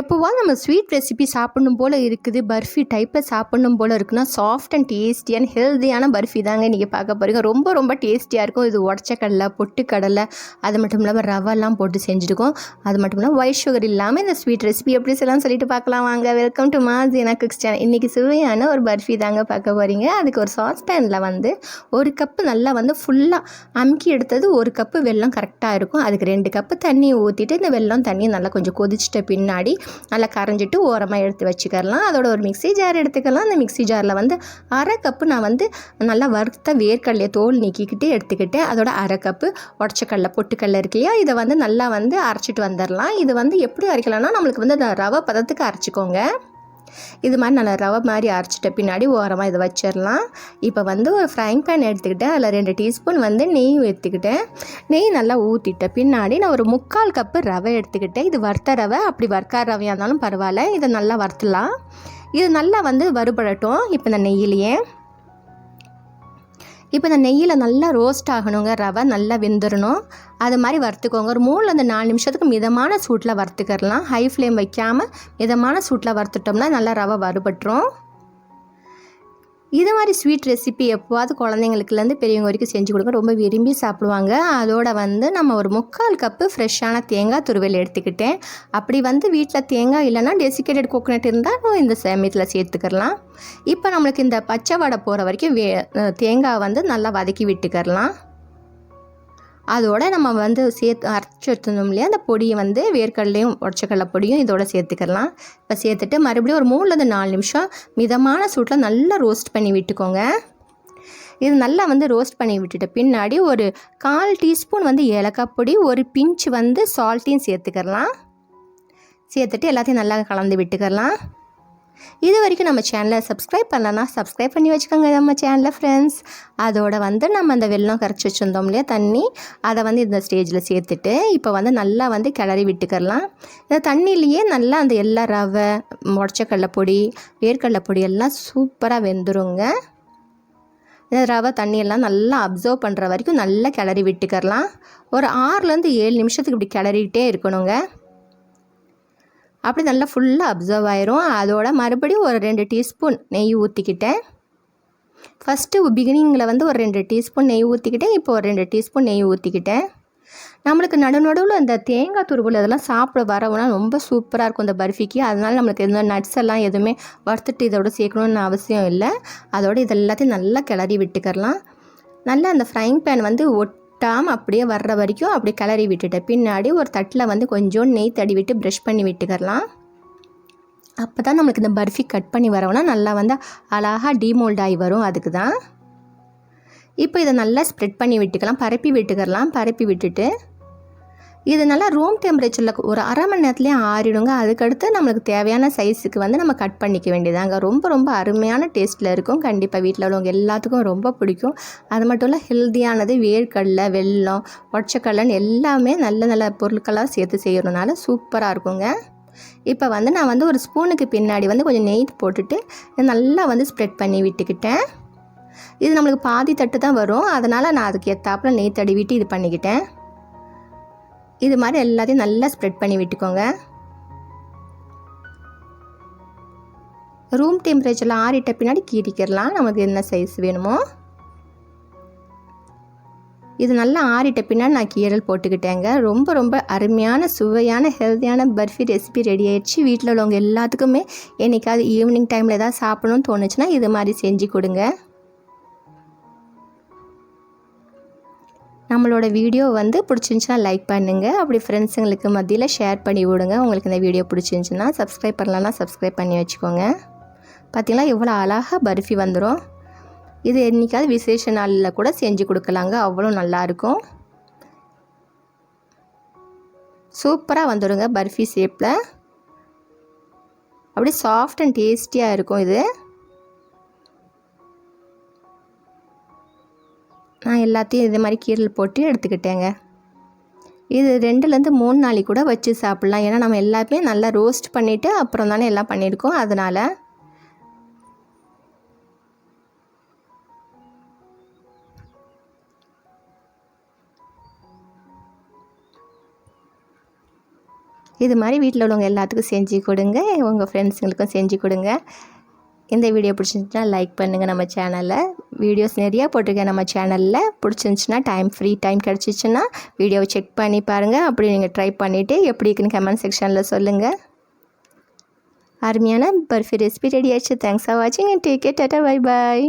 எப்போவாது நம்ம sweet recipe சாப்பிடணும் போல் இருக்குது பர்ஃபி டைப்பில் சாப்பிடணும் போல் இருக்குன்னா சாஃப்ட் அண்ட் டேஸ்டியான ஹெல்த்தியான பர்ஃபி தாங்க நீங்கள் பார்க்க போகிறீங்க ரொம்ப ரொம்ப டேஸ்டியாக இருக்கும். இது உடச்ச கடலை பொட்டு கடலை அது மட்டும் இல்லாமல் ரவெல்லாம் போட்டு செஞ்சுருக்கோம். அது மட்டும் இல்லாமல் ஒயிட் சுகர் இல்லாமல் இந்த ஸ்வீட் ரெசிபி எப்படி சொல்லலாம் சொல்லிட்டு பார்க்கலாம். வாங்க வெல்கம் டு மாஸ் எனக்கு குக்ஸ் சேனல் இன்றைக்கி சுவையான ஒரு பர்ஃபி தாங்க பார்க்க போகிறீங்க அதுக்கு ஒரு சாஸ் பேனில் வந்து ஒரு கப்பு நல்லா வந்து ஃபுல்லாக அமுக்கி எடுத்தது ஒரு கப்பு வெல்லம் கரெக்டாக இருக்கும். அதுக்கு ரெண்டு கப்பு தண்ணி ஊற்றிட்டு இந்த வெல்லம் தண்ணி நல்லா கொஞ்சம் கொதிச்சிட்ட பின்னாடி நல்லா கரைஞ்சிட்டு ஓரமாக எடுத்து வச்சுக்கலாம் அதோட ஒரு மிக்ஸி ஜார் எடுத்துக்கலாம். அந்த மிக்ஸி ஜாரில் வந்து அரை கப்பு நான் வந்து நல்லா வறுத்த வேர்க்கடலையை தோல் நீக்கிக்கிட்டு எடுத்துக்கிட்டு அதோட அரை கப்பு உடச்சக்கடலை பொட்டுக்கடலை இருக்கு இல்லையா? இதை வந்து நல்லா வந்து அரைச்சிட்டு வந்துடலாம் இது வந்து எப்படி அரைக்கலாம்னா நம்மளுக்கு வந்து அந்த ரவை பதத்துக்கு அரைச்சிக்கோங்க. இது மாதிரி நல்லா ரவை மாதிரி அரைச்சிட்ட பின்னாடி ஓரமாக இதை வச்சிடலாம். இப்போ வந்து ஒரு ஃப்ரைங் பேன் எடுத்துக்கிட்டேன். அதில் ரெண்டு டீஸ்பூன் வந்து நெய் ஊற்றிக்கிட்டேன். நெய் நல்லா ஊற்றிட்ட பின்னாடி நான் ஒரு முக்கால் கப்பு ரவை எடுத்துக்கிட்டேன். இது வறுத்த ரவை. அப்படி வறுக்காத ரவையாக இருந்தாலும் பரவாயில்ல. இதை நல்லா வறுத்துலாம் இது நல்லா வந்து வறுபடட்டும். இப்போ இந்த நெய்யிலேயே. இப்போ இந்த நெய்யில் நல்லா ரோஸ்ட் ஆகணுங்க ரவை நல்லா வெந்துடணும் அது மாதிரி வறுத்துக்கோங்க. ஒரு மூணுலேருந்து நாலு நிமிஷத்துக்கு மிதமான சூட்டில் வறுத்துக்கிறலாம். ஹை ஃப்ளேம் வைக்காமல் மிதமான சூட்டில் வறுத்துட்டோம்னா நல்லா ரவை வறுபட்டுரும். இது மாதிரி ஸ்வீட் ரெசிபி எப்போவாது குழந்தைங்களுக்குலேருந்து பெரியவங்க வரைக்கும் செஞ்சு கொடுங்க. ரொம்ப விரும்பி சாப்பிடுவாங்க. அதோட வந்து நம்ம ஒரு முக்கால் கப்பு ஃப்ரெஷ்ஷான தேங்காய் துருவல் எடுத்துக்கிட்டேன். அப்படி வந்து வீட்டில் தேங்காய் இல்லைன்னா டெசிகேட்டட் கோகோனட் இருந்தால் இந்த சமயத்தில் சேர்த்துக்கிறலாம் இப்போ நம்மளுக்கு இந்த பச்சை வடை போகிற வரைக்கும் வே தேங்காய் வந்து நல்லா வதக்கி விட்டுக்கிறலாம் அதோட நம்ம வந்து சேர்த்து அரைச்சி வச்சிருந்தோம் இல்லையா அந்த பொடியை வந்து வேர்க்கடலையும் உடச்சக்கடலை பொடியும் இதோட சேர்த்துக்கலாம். இப்போ சேர்த்துட்டு மறுபடியும் ஒரு மூணுலேருந்து நாலு நிமிஷம் மிதமான சூட்டில் நல்லா ரோஸ்ட் பண்ணி விட்டுக்கோங்க. இது நல்லா வந்து ரோஸ்ட் பண்ணி விட்டுட்டு பின்னாடி ஒரு கால் டீஸ்பூன் வந்து ஏலக்காய் பொடி ஒரு பிஞ்ச் வந்து சால்ட்டையும் சேர்த்துக்கலாம். சேர்த்துட்டு எல்லாத்தையும் நல்லா கலந்து விட்டுக்கலாம். இது வரைக்கும் நம்ம சேனலை சப்ஸ்கிரைப் பண்ணலன்னா சப்ஸ்கிரைப் பண்ணி வச்சுக்கோங்க நம்ம சேனலில் ஃப்ரெண்ட்ஸ் அதோட வந்து நம்ம அந்த வெள்ளம் கரைச்சி வச்சுருந்தோம் இல்லையா தண்ணி? அதை வந்து இந்த ஸ்டேஜில் சேர்த்துட்டு இப்போ வந்து நல்லா வந்து கிளறி விட்டுக்கலாம். இந்த தண்ணியிலேயே நல்லா அந்த எல்லா ரவை முடச்சக்கடலை பொடி வேர்க்கடலை பொடி எல்லாம் சூப்பராக வெந்துருங்க. இந்த ரவை தண்ணியெல்லாம் நல்லா அப்சர்வ் பண்ணுற வரைக்கும் நல்லா கிளறி விட்டுக்கரலாம் ஒரு ஆறுலேருந்து ஏழு நிமிஷத்துக்கு இப்படி கிளறிக்கிட்டே இருக்கணுங்க. அப்படி நல்லா ஃபுல்லாக அப்சர்வ் ஆயிரும். அதோட மறுபடியும் ஒரு ரெண்டு டீஸ்பூன் நெய் ஊற்றிக்கிட்டேன் ஃபஸ்ட்டு பிகினிங்கில் வந்து ஒரு ரெண்டு டீஸ்பூன் நெய் ஊற்றிக்கிட்டேன் இப்போ ஒரு ரெண்டு டீஸ்பூன் நெய் ஊற்றிக்கிட்டேன் நம்மளுக்கு நடு நடுவில் இந்த தேங்காய் துருவல் இதெல்லாம் சாப்பிட வரவுனா ரொம்ப சூப்பராக இருக்கும் இந்த பர்ஃபிக்கு. அதனால நம்மளுக்கு எந்த நட்ஸ் எல்லாம் எதுவுமே வறுத்துட்டு இதோட சேர்க்கணுன்னு அவசியம் இல்லை. அதோட இது எல்லாத்தையும் நல்லா கிளறி விட்டுக்கரலாம் நல்லா அந்த ஃப்ரைங் பேன் வந்து ஒட்டாமல் அப்படியே வர்ற வரைக்கும் அப்படியே கிளறி விட்டுட்டேன். பின்னாடி ஒரு தட்டில் வந்து கொஞ்சம் நெய் தடி விட்டு ப்ரஷ் பண்ணி விட்டுக்கரலாம் அப்போ தான் நம்மளுக்கு இந்த பர்ஃபி கட் பண்ணி வரோம்னா நல்லா வந்து அழகாக டீமோல்ட் ஆகி வரும் அதுக்கு தான் இப்போ இதை நல்லா ஸ்ப்ரெட் பண்ணி விட்டுக்கலாம். பரப்பி விட்டுக்கலாம். பரப்பி விட்டுட்டு இது நல்லா ரூம் டெம்பரேச்சரில் ஒரு அரை மணி நேரத்துலேயே ஆறிடுங்க. அதுக்கடுத்து நம்மளுக்கு தேவையான சைஸுக்கு வந்து நம்ம கட் பண்ணிக்க வேண்டியதாங்க. ரொம்ப ரொம்ப அருமையான டேஸ்ட்டில் இருக்கும். கண்டிப்பாக வீட்டில் உள்ளவங்க எல்லாத்துக்கும் ரொம்ப பிடிக்கும். அது மட்டும் இல்லை ஹெல்த்தியானது வேர்க்கடலை வெல்லம் ஒடச்சக்கடலைன்னு எல்லாமே நல்ல நல்ல பொருட்களாக சேர்த்து செய்கிறதுனால சூப்பராக இருக்குங்க. இப்போ வந்து நான் வந்து ஒரு ஸ்பூனுக்கு பின்னாடி வந்து கொஞ்சம் நெய் போட்டுட்டு நல்லா வந்து ஸ்ப்ரெட் பண்ணி விட்டுக்கிட்டேன். இது நம்மளுக்கு பாதி தட்டு தான் வரும். அதனால் நான் அதுக்கு ஏற்றாப்புல நெய் தடவிட்டு இது பண்ணிக்கிட்டேன். இது மாதிரி எல்லாத்தையும் நல்லா ஸ்ப்ரெட் பண்ணி விட்டுக்கோங்க. ரூம் டெம்பரேச்சரில் ஆறிட்ட பின்னாடி கீறிக்கிறலாம் நமக்கு என்ன சைஸ் வேணுமோ. இது நல்லா ஆறிட்ட பின்னாடி நான் கீரல் போட்டுக்கிட்டேங்க. ரொம்ப ரொம்ப அருமையான சுவையான ஹெல்த்தியான பர்ஃபி ரெசிபி ரெடி ஆயிடுச்சு. வீட்டில் உள்ளவங்க எல்லாத்துக்குமே என்றைக்காவது ஈவினிங் டைமில் ஏதாவது சாப்பிடணும்னு தோணுச்சுன்னா இது மாதிரி செஞ்சு கொடுங்க. நம்மளோட வீடியோ வந்து பிடிச்சிருந்துச்சுன்னா லைக் பண்ணுங்கள் அப்படி ஃப்ரெண்ட்ஸுங்களுக்கு மத்தியில் ஷேர் பண்ணி விடுங்க. உங்களுக்கு இந்த வீடியோ பிடிச்சிருந்துச்சுன்னா சப்ஸ்கிரைப் பண்ணலன்னா சப்ஸ்கிரைப் பண்ணி வச்சுக்கோங்க. பார்த்திங்களா இவ்வளோ அழகாக பர்ஃபி வந்துடும் இது என்றைக்காவது விசேஷ நாளில் கூட செஞ்சு கொடுக்கலாங்க. அவ்வளோ நல்லாயிருக்கும் சூப்பராக வந்துடுங்க பர்ஃபி ஷேப்பில் அப்படியே சாஃப்ட் அண்ட் டேஸ்டியாக இருக்கும் இது. எல்லாத்தையும் இது மாதிரி கீரல் போட்டு எடுத்துக்கிட்டேங்க. இது ரெண்டுலேருந்து மூணு நாளைக்கு கூட வச்சு சாப்பிட்லாம். ஏன்னா நம்ம எல்லாமே நல்லா ரோஸ்ட் பண்ணிவிட்டு அப்புறம் தானே எல்லாம் பண்ணியிருக்கோம். அதனால் இது மாதிரி வீட்டில் உள்ளவங்க எல்லாத்துக்கும் செஞ்சு கொடுங்க. உங்கள் ஃப்ரெண்ட்ஸுங்களுக்கும் செஞ்சு கொடுங்க. இந்த வீடியோ பிடிச்சிருந்துச்சுன்னா லைக் பண்ணுங்கள் நம்ம சேனலில் வீடியோஸ் நிறையா போட்டிருக்கேன் நம்ம சேனலில் பிடிச்சிருந்துச்சின்னா டைம் ஃப்ரீ டைம் கிடச்சிச்சின்னா வீடியோவை செக் பண்ணி பாருங்கள் அப்படி நீங்கள் ட்ரை பண்ணிவிட்டு எப்படி இருக்குன்னு கமெண்ட் செக்ஷனில் சொல்லுங்கள் அருமையான பர்ஃபி ரெசிபி ரெடி ஆயிடுச்சு தேங்க்ஸ் ஃபார் வாட்சிங் and take care tata bye bye